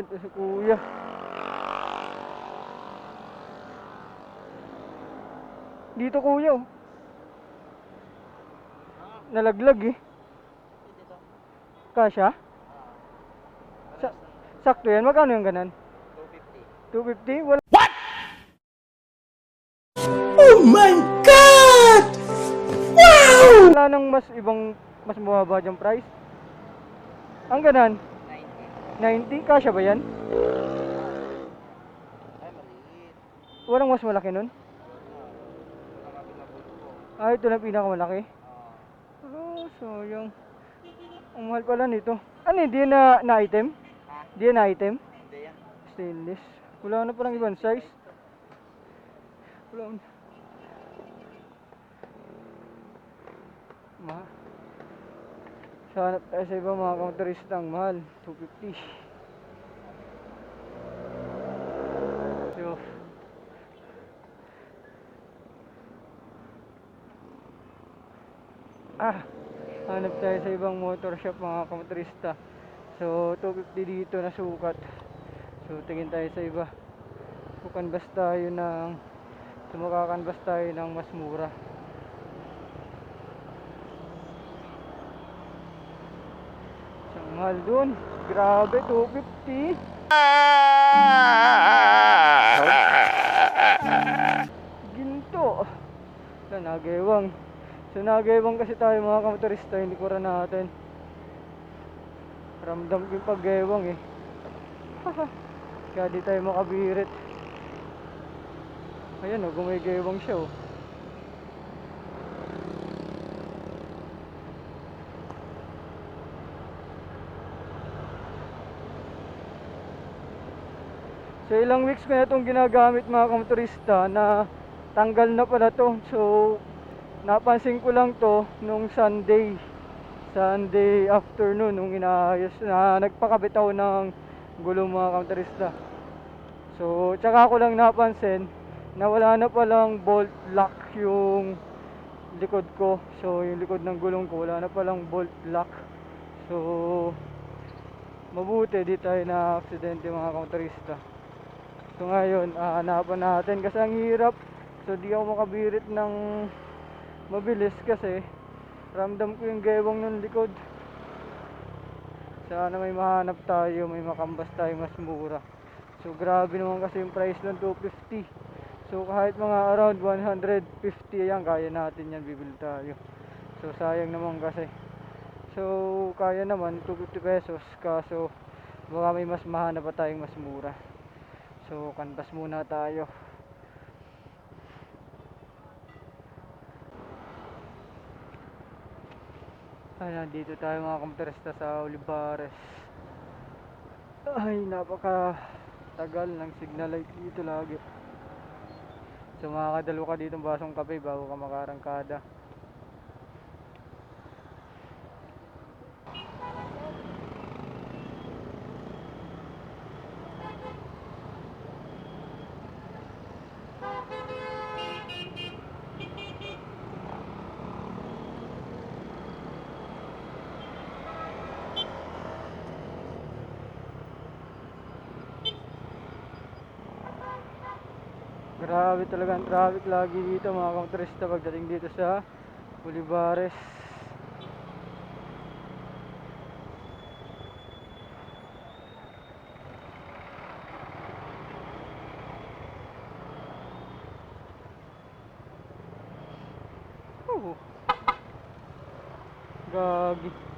Ito si kuya. Dito kuya oh. Nalaglag eh. Kasha? Sa sakto yan. Magkano yung ganan? 250. 250? Wala. Oh my God! Wow! Wala nang mas ibang mas bumaba dyan price. Ang ganan? 90. Kasha ba yan? Walang mas malaki nun? Ah, ito na pinakamalaki. Oh, sayang. Ang mahal pala nito. Ano yun? Di na, na item? Di na item? Stainless. Wala na palang ibang size. Wala na. Ma. Sa hanap tayo sa iba mga counteristang mahal. 250. So, ah, hanap tayo sa ibang motor shop mga kamotorista. So, 250 dito na sukat. So, tingin tayo sa iba. Kukanbas tayo ng sumakakanbas tayo ng mas mura. Mahal dun. Grabe, 250. Ginto. Sa nagewang. So nagewang kasi tayo mga kamotorista, hindi ko rin natin. Ramdam ko yung paggewang eh. Kaya di tayo makabirit. Ayan o, gumigewang siya oh. So ilang weeks ko na itong ginagamit mga kamotorista na tanggal na pala to. So napansin ko lang to nung Sunday. Sunday afternoon nung inaayos na nagpakabit ako ng gulong mga kamotorista. So tsaka ko lang napansin na wala na palang bolt lock yung likod ko. So yung likod ng gulong ko wala na palang bolt lock. So mabuti di tayo na aksidente mga kamotorista. So ngayon, hahanapan natin kasi ang hirap. So di ako makabirit ng mabilis kasi ramdam ko yung gewang ng likod. Sana may mahanap tayo, may makambas tayo mas mura. So grabe naman kasi yung price ng 250. So kahit mga around 150 yan, kaya natin yan, bibili tayo. So sayang naman kasi. So kaya naman 250 pesos kaso baka may mas mahanap pa tayong mas mura. So, kanbas muna tayo. Ay, nandito tayo mga kamteresta sa Olivares. Ay, napaka tagal ng signal light dito lagi. So, makakadalo ka dito ng basong kape bago ka makarangkada. Grabe talaga ang traffic lagi dito mga kamteresta pagdating dito sa Olivares. Oh. Gagi.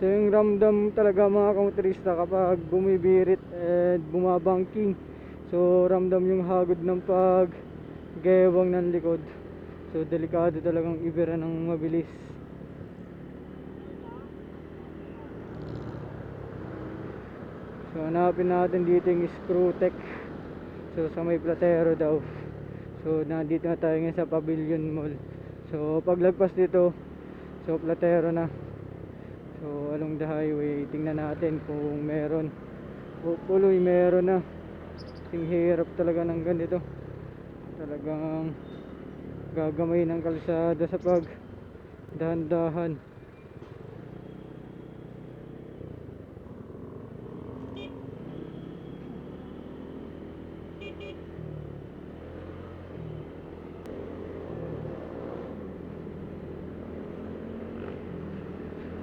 So yung ramdam talaga mga kamotorista kapag bumibirit at bumabangking So ramdam yung hagod ng pag gewang ng likod. So delikado talagang ibira ng mabilis. So hanapin natin dito yung screw tech. So sa may platero daw. So nandito na tayo ngayon sa Pavilion Mall. So paglagpas dito So platero na So along the highway, tingnan natin kung meron Hopefully meron na. Yung hirap talaga ng ganito. Talagang gagamay ng kalsada sa pag dahan-dahan.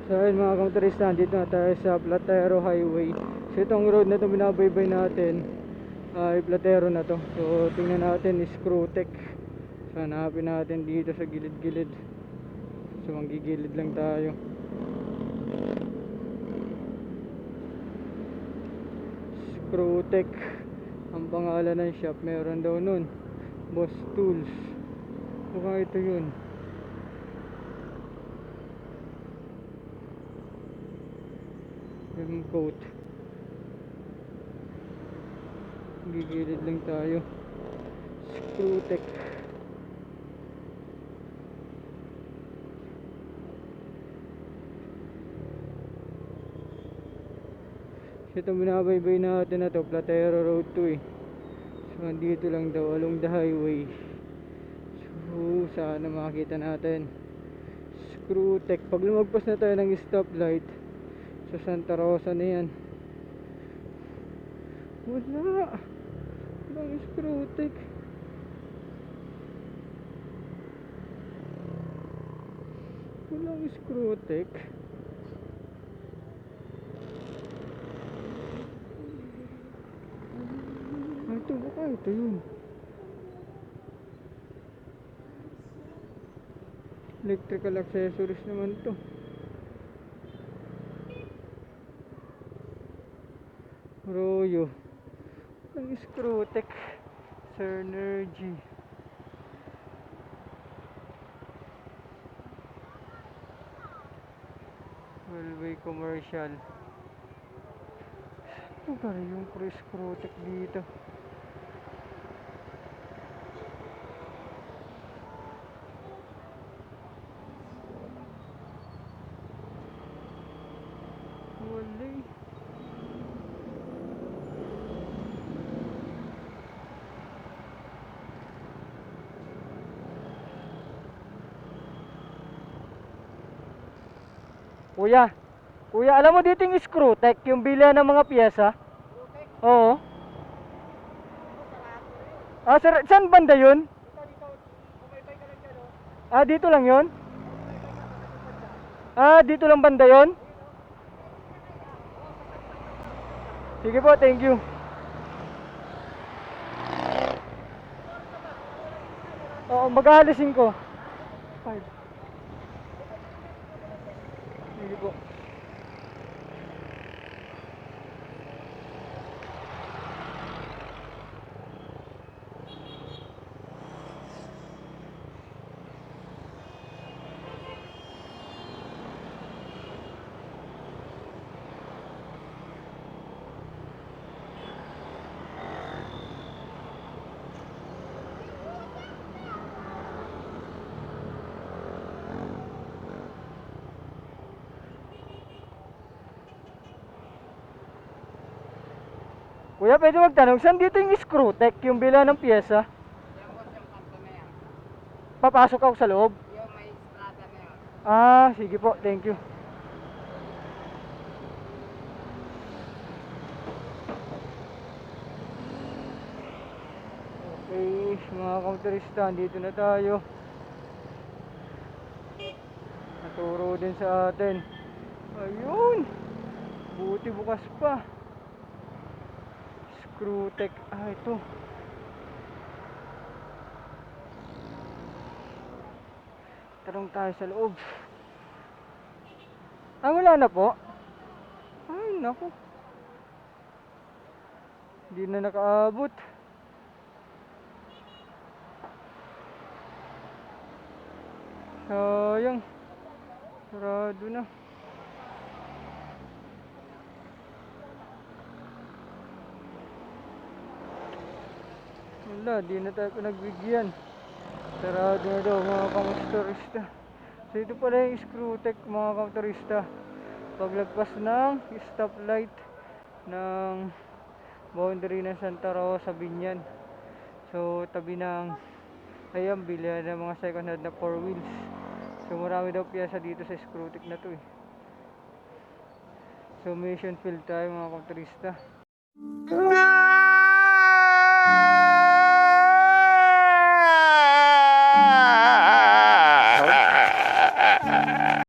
So ayun mga kamotorista, nandito na tayo sa Platero Highway. So itong road na ito binabaybay natin ay Platero na to. So tingnan natin is Screwtech. So hanapin natin dito sa gilid-gilid. So manggigilid lang tayo. Screwtech ang pangalan ng shop. Meron daw nun. Boss Tools. Mukhang ito yun. Yung coat. Gigilid lang tayo. Screwtech ito binabaybay natin na to Platero Road 2 eh. So andito lang daw along the highway. So sana makakita natin. Screwtech pag lumagpas na tayo ng stoplight sa Santa Rosa na yan. Wala. Walang screwtech walang screwtech Ah, ito baka ito yun. Electrical accessories naman to Royo. Ang Screwtech. Synergy. Railway commercial. Ano ba yung pre Screwtech dito? Wala eh. Kuya, kuya, alam mo dito yung Screwtech, yung bila ng mga piyesa? Oo. Ah, sir, saan banda yun? Ah, dito lang yun? Ah, dito lang banda yun? Sige po, thank you. Oo, mag-aalisin ko. Five. Sige po. Kuya, pwede magtanong, saan dito yung Screwtech, yung bila ng pyesa? Papasok ako sa loob? Yung may strata. Ah, sige po, thank you. Okay, mga kauturista, dito na tayo. Naturo din sa atin. Ayun! Buti bukas pa. Screwtech. Ah, ito. Tarong tayo sa loob. Ah, wala na po. Ay, naku. Hindi na nakaabot. Sayang. Sarado na. Wala, di na tayo pinagbigyan. Sarado na daw mga kamotorista. So ito pala yung Screwtech mga kamotorista. Paglagpas ng stoplight ng boundary ng Santa Rosa, Binyan. So, tabi ng ayan, bilihan ng mga second hand na four wheels. So, marami daw piyesa dito sa Scrutic na to eh. So, mission field tayo mga motorista.